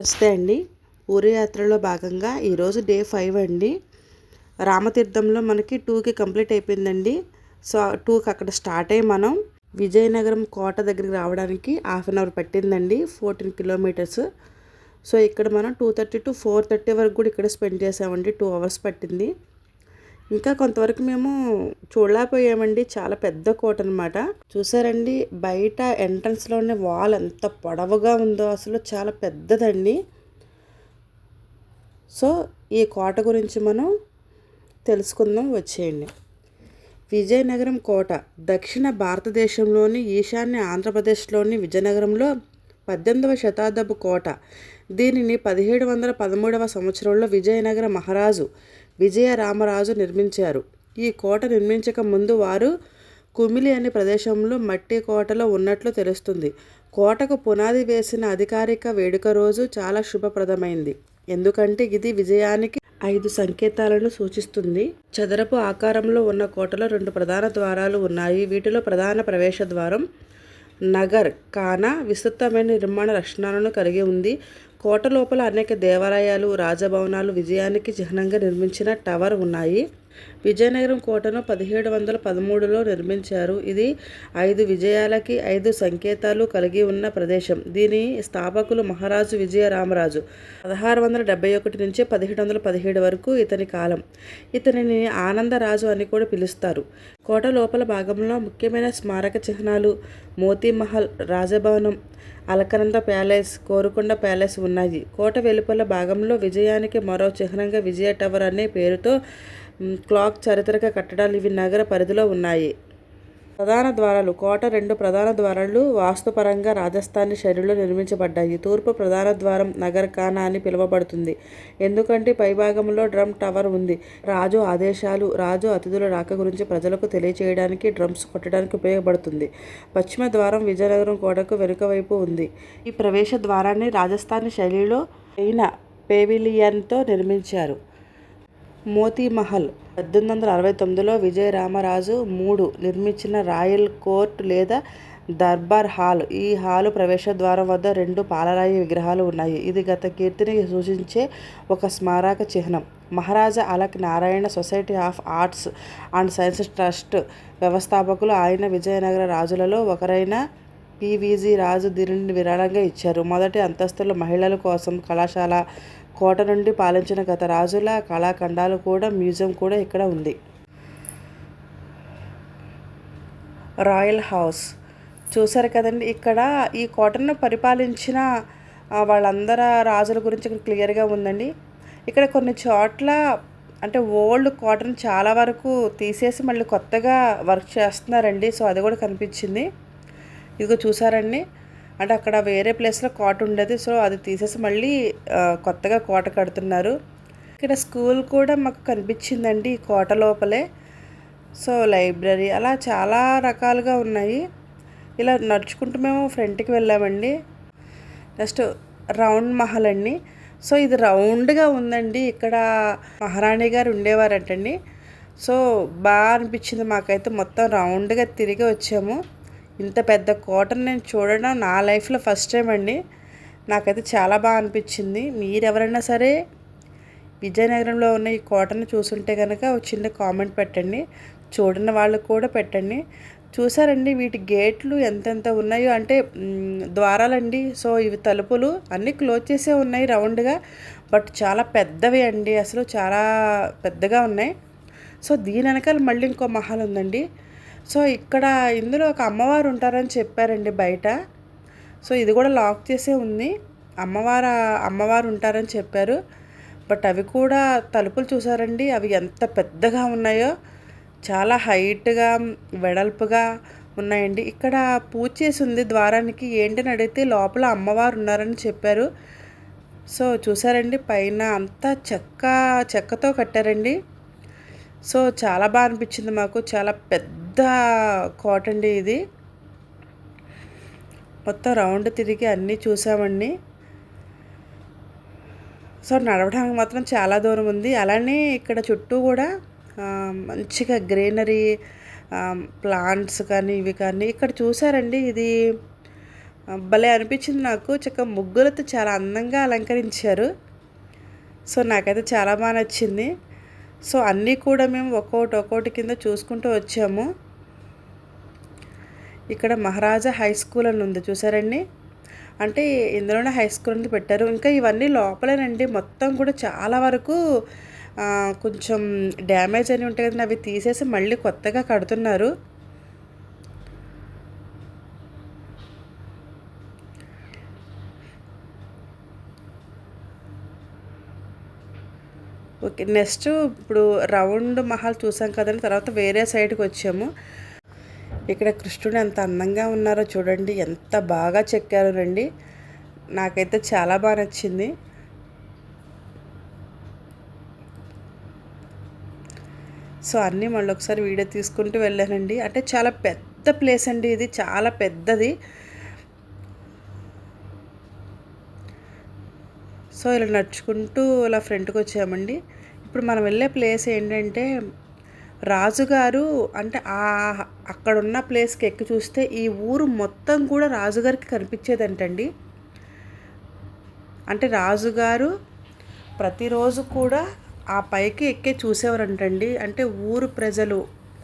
నమస్తే అండి. ఊరి యాత్రలో భాగంగా ఈరోజు డే ఫైవ్ అండి. రామతీర్థంలో మనకి టూకి కంప్లీట్ అయిపోయిందండి. సో టూకి అక్కడ స్టార్ట్ అయ్యి మనం విజయనగరం కోట దగ్గరికి రావడానికి హాఫ్ అన్ అవర్ పట్టిందండి ఫోర్టీన్ కిలోమీటర్స్. సో ఇక్కడ మనం two thirty to four thirty వరకు కూడా ఇక్కడ స్పెండ్ చేసామండి టూ అవర్స్ పట్టింది. ఇంకా కొంతవరకు మేము చూడలేకపోయామండి. చాలా పెద్ద కోట అనమాట చూసారండి బయట ఎంట్రన్స్లోనే వాల్ ఎంత పొడవుగా ఉందో అసలు చాలా పెద్దదండి. సో ఈ కోట గురించి మనం తెలుసుకుందాం వచ్చేయండి. విజయనగరం కోట దక్షిణ భారతదేశంలోని ఈశాన్య ఆంధ్రప్రదేశ్లోని విజయనగరంలో పద్దెనిమిదవ శతాబ్దపు కోట. దీనిని పదిహేడు వందల పదమూడవ సంవత్సరంలో విజయనగర మహారాజు విజయరామరాజు నిర్మించారు. ఈ కోట నిర్మించక ముందు వారు కుమిలి అనే ప్రదేశంలో మట్టి కోటలో ఉన్నట్లు తెలుస్తుంది. కోటకు పునాది వేసిన అధికారిక వేడుక రోజు చాలా శుభప్రదమైంది. ఎందుకంటే ఇది విజయానికి ఐదు సంకేతాలను సూచిస్తుంది. చదరపు ఆకారంలో ఉన్న కోటలో రెండు ప్రధాన ద్వారాలు ఉన్నాయి. వీటిలో ప్రధాన ప్రవేశ ద్వారం నగర్. కానా విస్తృతమైన నిర్మాణ లక్షణాలను కలిగి ఉంది. కోట లోపల అనేక దేవాలయాలు రాజభవనాలు విజయానికి చిహ్నంగా నిర్మించిన టవర్ ఉన్నాయి. విజయనగరం కోటను పదిహేడు వందల పదమూడులో నిర్మించారు. ఇది ఐదు విజయాలకి ఐదు సంకేతాలు కలిగి ఉన్న ప్రదేశం. దీని స్థాపకులు మహారాజు విజయరామరాజు. పదహారు వందల డెబ్బై ఒకటి నుంచి పదిహేడు వందల పదిహేడు వరకు ఇతని కాలం. ఇతనిని ఆనందరాజు అని కూడా పిలుస్తారు. కోట లోపల భాగంలో ముఖ్యమైన స్మారక చిహ్నాలు మోతీమహల్ రాజభవనం అలకనంద ప్యాలెస్ కోరుకొండ ప్యాలెస్ ఉన్నాయి. కోట వెలుపల భాగంలో విజయానికి మరో చిహ్నంగా విజయ టవర్ అనే పేరుతో క్లాక్ చారిత్రక కట్టడాలు ఇవి నగర పరిధిలో ఉన్నాయి. ప్రధాన ద్వారాలు కోట రెండు ప్రధాన ద్వారాలు వాస్తుపరంగా రాజస్థానీ శైలిలో నిర్మించబడ్డాయి. తూర్పు ప్రధాన ద్వారం నగర్ ఖానా అని పిలువబడుతుంది. ఎందుకంటే పైభాగంలో డ్రమ్ టవర్ ఉంది. రాజు ఆదేశాలు రాజు అతిథుల రాక గురించి ప్రజలకు తెలియచేయడానికి డ్రమ్స్ కొట్టడానికి ఉపయోగపడుతుంది. పశ్చిమ ద్వారం విజయనగరం కోటకు వెనుక వైపు ఉంది. ఈ ప్రవేశ ద్వారాన్ని రాజస్థానీ శైలిలో అయిన పేవిలియన్తో నిర్మించారు. మోతీ మహల్ పద్దెనిమిది వందల అరవై తొమ్మిదిలో విజయరామరాజు మూడు నిర్మించిన రాయల్ కోర్ట్ లేదా దర్బార్ హాల్. ఈ హాలు ప్రవేశ ద్వారం వద్ద రెండు పాలరాయి విగ్రహాలు ఉన్నాయి. ఇది గత కీర్తిని సూచించే ఒక స్మారక చిహ్నం. Maharaja Alak Narayan society of arts and sciences trust వ్యవస్థాపకులు. ఆయన విజయనగర రాజులలో ఒకరైన పివిజి రాజు దీనిని విరాళంగా ఇచ్చారు. మొదటి అంతస్తులో మహిళల కోసం కళాశాల కోట నుండి పాలించిన గత రాజుల కళాఖండాలు కూడా మ్యూజియం కూడా ఇక్కడ ఉంది. Royal house. చూసారు కదండి ఇక్కడ ఈ కోటను పరిపాలించిన వాళ్ళందరూ రాజుల గురించి ఇక్కడ క్లియర్గా ఉందండి. ఇక్కడ కొన్ని చోట్ల అంటే ఓల్డ్ కాటన్ చాలా వరకు తీసేసి మళ్ళీ కొత్తగా వర్క్ చేస్తున్నారండి. సో అది కూడా కనిపించింది. ఇదిగో చూసారండి అంటే అక్కడ వేరే ప్లేస్లో కోట ఉండేది. సో అది తీసేసి మళ్ళీ కొత్తగా కోట కడుతున్నారు. ఇక్కడ స్కూల్ కూడా మాకు కనిపించిందండి ఈ కోట లోపలే. సో లైబ్రరీ అలా చాలా రకాలుగా ఉన్నాయి. ఇలా నడుచుకుంటూ మేము ఫ్రంట్కి వెళ్ళామండి. నెక్స్ట్ రౌండ్ మహల్ అండి. సో ఇది రౌండ్గా ఉందండి. ఇక్కడ మహారాణి గారు ఉండేవారటండి. సో బాగా అనిపించింది మాకైతే. మొత్తం రౌండ్గా తిరిగి వచ్చాము. ఇంత పెద్ద కోటను నేను చూడడం నా లైఫ్లో ఫస్ట్ టైం అండి. నాకైతే చాలా బాగా అనిపించింది. మీరు ఎవరైనా సరే విజయనగరంలో ఉన్న ఈ కోటను చూసుంటే కనుక ఒక చిన్న కామెంట్ పెట్టండి. చూడని వాళ్ళు కూడా పెట్టండి. చూసారండి వీటి గేట్లు ఎంతెంత ఉన్నాయో. అంటే ద్వారాలండి. సో ఇవి తలుపులు అన్నీ క్లోజ్ చేసే ఉన్నాయి రౌండ్గా. బట్ చాలా పెద్దవి అండి. అసలు చాలా పెద్దగా ఉన్నాయి. సో దీని వెనకాల మళ్ళీ ఇంకో మహల్ ఉందండి. సో ఇక్కడ ఇందులో ఒక అమ్మవారు ఉంటారని చెప్పారండి బయట. సో ఇది కూడా లాక్ చేసే ఉంది. అమ్మవారు అమ్మవారు ఉంటారని చెప్పారు. బట్ అవి కూడా తలుపులు చూసారండి. అవి ఎంత పెద్దగా ఉన్నాయో చాలా హైట్గా వెడల్పుగా ఉన్నాయండి. ఇక్కడ పూజ చేసి ఉంది ద్వారానికి. ఏంటని అడిగితే లోపల అమ్మవారు ఉన్నారని చెప్పారు. సో చూసారండి పైన అంతా చెక్క చెక్కతో కట్టారండి. సో చాలా బాగా అనిపించింది మాకు. చాలా పెద్ద కోట అండి ఇది. మొత్తం రౌండ్ తిరిగి అన్నీ చూసామండి. సో నడవడానికి మాత్రం చాలా దూరం ఉంది. అలానే ఇక్కడ చుట్టూ కూడా మంచిగా గ్రీనరీ ప్లాంట్స్ కానీ ఇవి కానీ ఇక్కడ చూసారండి. ఇది భలే అనిపించింది నాకు. చక్క ముగ్గులతో చాలా అందంగా అలంకరించారు. సో నాకైతే చాలా బాగా నచ్చింది. సో అన్నీ కూడా మేము ఒక్కొక్కటి ఒక్కోటి కింద చూసుకుంటూ వచ్చాము. ఇక్కడ మహారాజా హై స్కూల్ అని ఉంది చూసారండి? అంటే ఇందులోనే హై స్కూల్ అనేది పెట్టారు. ఇంకా ఇవన్నీ లోపలేనండి మొత్తం కూడా చాలా వరకు కొంచెం డ్యామేజ్ అని ఉంటాయి కదండి అవి తీసేసి మళ్ళీ కొత్తగా కడుతున్నారు. ఓకే నెక్స్ట్ ఇప్పుడు రౌండ్ మహల్ చూసాం కదండి తర్వాత వేరే సైడ్కి వచ్చాము. ఇక్కడ కృష్ణుడు ఎంత అందంగా ఉన్నారో చూడండి ఎంత బాగా చెక్కారు రండి. నాకైతే చాలా బాగా నచ్చింది. సో అన్నీ మళ్ళీ ఒకసారి వీడియో తీసుకుంటూ వెళ్ళానండి. అంటే చాలా పెద్ద ప్లేస్ అండి ఇది చాలా పెద్దది. సో ఇలా నడుచుకుంటూ ఇలా ఫ్రంట్కి వచ్చామండి. ఇప్పుడు మనం వెళ్ళే ప్లేస్ ఏంటంటే రాజుగారు అంటే ఆ అక్కడ ఉన్న ప్లేస్కి ఎక్కి చూస్తే ఈ ఊరు మొత్తం కూడా రాజుగారికి కనిపించేదంటండి. అంటే రాజుగారు ప్రతిరోజు కూడా ఆ పైకి ఎక్కే చూసేవారంటండి. అంటే ఊరు ప్రజలు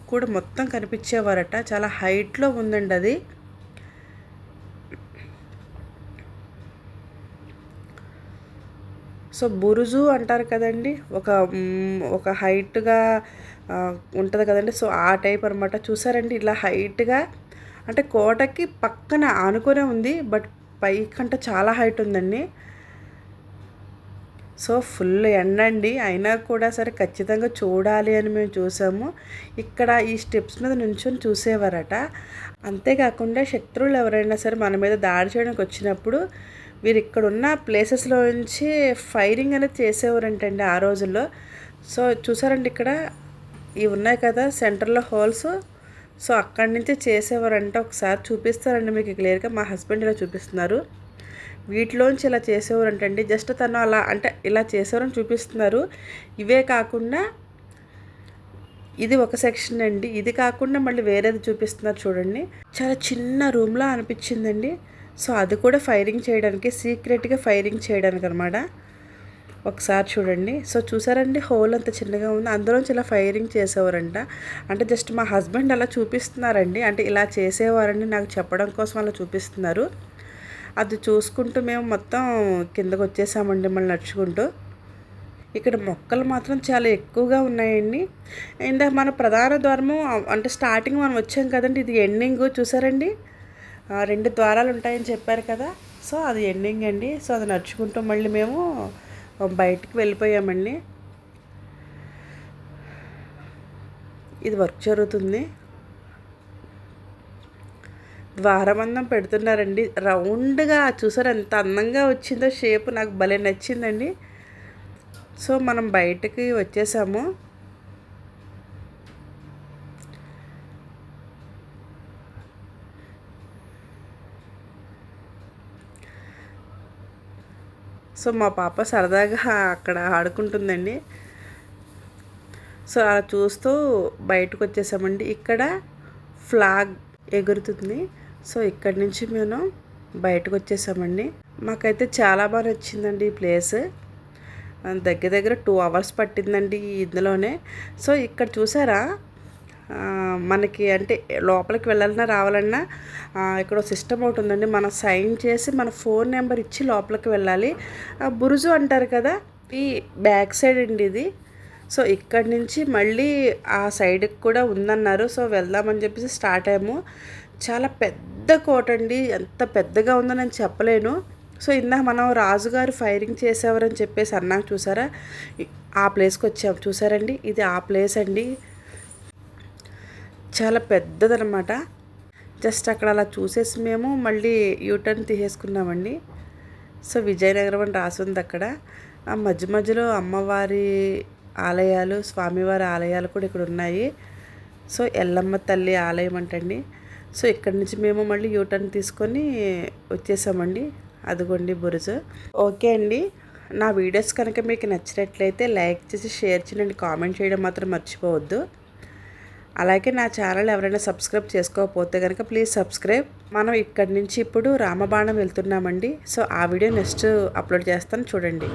కూడా మొత్తం కనిపించేవారట. చాలా హైట్లో ఉందండి అది. సో బురుజు అంటారు కదండి ఒక ఒక హైట్గా ఉంటుంది కదండి. సో ఆ టైప్ అనమాట చూసారండి ఇలా హైట్గా అంటే కోటకి పక్కన ఆనుకొనే ఉంది బట్ పైకంటే చాలా హైట్ ఉందండి. సో ఫుల్ ఎండ అండి అయినా కూడా సరే ఖచ్చితంగా చూడాలి అని మేము చూసాము. ఇక్కడ ఈ స్టెప్స్ మీద నుంచొని చూసేవారట. అంతేకాకుండా శత్రువులు ఎవరైనా సరే మన మీద దాడి చేయడానికి వచ్చినప్పుడు వీరు ఇక్కడ ఉన్న ప్లేసెస్లో నుంచి ఫైరింగ్ అనేది చేసేవారంటండి ఆ రోజుల్లో. సో చూసారండి ఇక్కడ? ఇవి ఉన్నాయి కదా సెంటర్లో హోల్స్. సో అక్కడి నుంచి చేసేవారంటే. ఒకసారి చూపిస్తారండి మీకు క్లియర్గా. మా హస్బెండ్ ఇలా చూపిస్తున్నారు. వీటిలోంచి ఇలా చేసేవారంటండి. జస్ట్ తను అలా అంటే ఇలా చేసేవారని చూపిస్తున్నారు. ఇవే కాకుండా ఇది ఒక సెక్షన్ అండి. ఇది కాకుండా మళ్ళీ వేరేది చూపిస్తున్నారు చూడండి. చాలా చిన్న రూమ్లో అనిపించిందండి. సో అది కూడా ఫైరింగ్ చేయడానికి సీక్రెట్గా ఫైరింగ్ చేయడానికి అనమాట ఒకసారి చూడండి. సో చూసారండి? హోల్ అంత చిన్నగా ఉంది. అందులోంచి ఇలా ఫైరింగ్ చేసేవారంట. అంటే జస్ట్ మా హస్బెండ్ అలా చూపిస్తున్నారండి. అంటే ఇలా చేసేవారండి నాకు చెప్పడం కోసం అలా చూపిస్తున్నారు. అది చూసుకుంటూ మేము మొత్తం కిందకు వచ్చేసామండి మళ్ళీ నడుచుకుంటూ. ఇక్కడ మొక్కలు మాత్రం చాలా ఎక్కువగా ఉన్నాయండి. ఇందాక మన ప్రధాన ద్వారము అంటే స్టార్టింగ్ మనం వచ్చాం కదండి. ఇది ఎండింగ్ చూసారండి? రెండు ద్వారాలు ఉంటాయని చెప్పారు కదా. సో అది ఎండింగ్ అండి. సో అది నడుచుకుంటూ మళ్ళీ మేము బయటికి వెళ్ళిపోయామండి. ఇది వర్క్ జరుగుతుంది. ద్వారబంధం పెడుతున్నారండి. రౌండ్గా చూసారు ఎంత అందంగా వచ్చిందో షేప్ నాకు భలే నచ్చిందండి. సో మనం బయటకి వచ్చేసాము. సో మా పాప సరదాగా అక్కడ ఆడుకుంటుందండి. సో అలా చూస్తూ బయటకు వచ్చేసామండి. ఇక్కడ ఫ్లాగ్ ఎగురుతుంది. సో ఇక్కడి నుంచి మేము బయటకు వచ్చేసామండి. మాకైతే చాలా బాగా నచ్చిందండి ఈ ప్లేస్. దగ్గర దగ్గర టూ అవర్స్ పట్టిందండి ఇందులోనే. సో ఇక్కడ చూసారా? మనకి అంటే లోపలికి వెళ్ళాలన్నా రావాలన్నా ఇక్కడ సిస్టమ్ ఒకటి ఉందండి. మనం సైన్ చేసి మన ఫోన్ నెంబర్ ఇచ్చి లోపలికి వెళ్ళాలి. బురుజు అంటారు కదా ఈ బ్యాక్ సైడ్ అండి ఇది. సో ఇక్కడి నుంచి మళ్ళీ ఆ సైడ్కి కూడా ఉందన్నారు. సో వెళ్దామని చెప్పేసి స్టార్ట్ అయ్యాము. చాలా పెద్ద కోట అండి. ఎంత పెద్దగా ఉందో నేను చెప్పలేను. సో ఇందాక మనం రాజుగారు ఫైరింగ్ చేసేవారని చెప్పేసి అన్నాక చూసారా? ఆ ప్లేస్కి వచ్చాము చూసారండి? ఇది ఆ ప్లేస్ అండి. చాలా పెద్దదనమాట. జస్ట్ అక్కడ అలా చూసేసి మేము మళ్ళీ యూటర్న్ తీసేసుకున్నామండి. సో విజయనగరం అని రాసి ఉంది అక్కడ. ఆ మధ్య మధ్యలో అమ్మవారి ఆలయాలు స్వామివారి ఆలయాలు కూడా ఇక్కడ ఉన్నాయి. సో ఎల్లమ్మ తల్లి ఆలయం అంటండి. సో ఇక్కడి నుంచి మేము మళ్ళీ యూటర్న్ తీసుకొని వచ్చేసామండి. అదిగోండి బురుజు. ఓకే అండి. నా వీడియోస్ కనుక మీకు నచ్చినట్లయితే లైక్ చేసి షేర్ చేయండి. కామెంట్ చేయడం మాత్రం మర్చిపోవద్దు. అలాగే నా ఛానల్ ఎవరైనా సబ్స్క్రైబ్ చేసుకోకపోతే కనుక ప్లీజ్ సబ్స్క్రైబ్. మనం ఇక్కడి నుంచి ఇప్పుడు రామబాణం వెళ్తున్నామండి. సో ఆ వీడియో నెక్స్ట్ అప్లోడ్ చేస్తాను. చూడండి.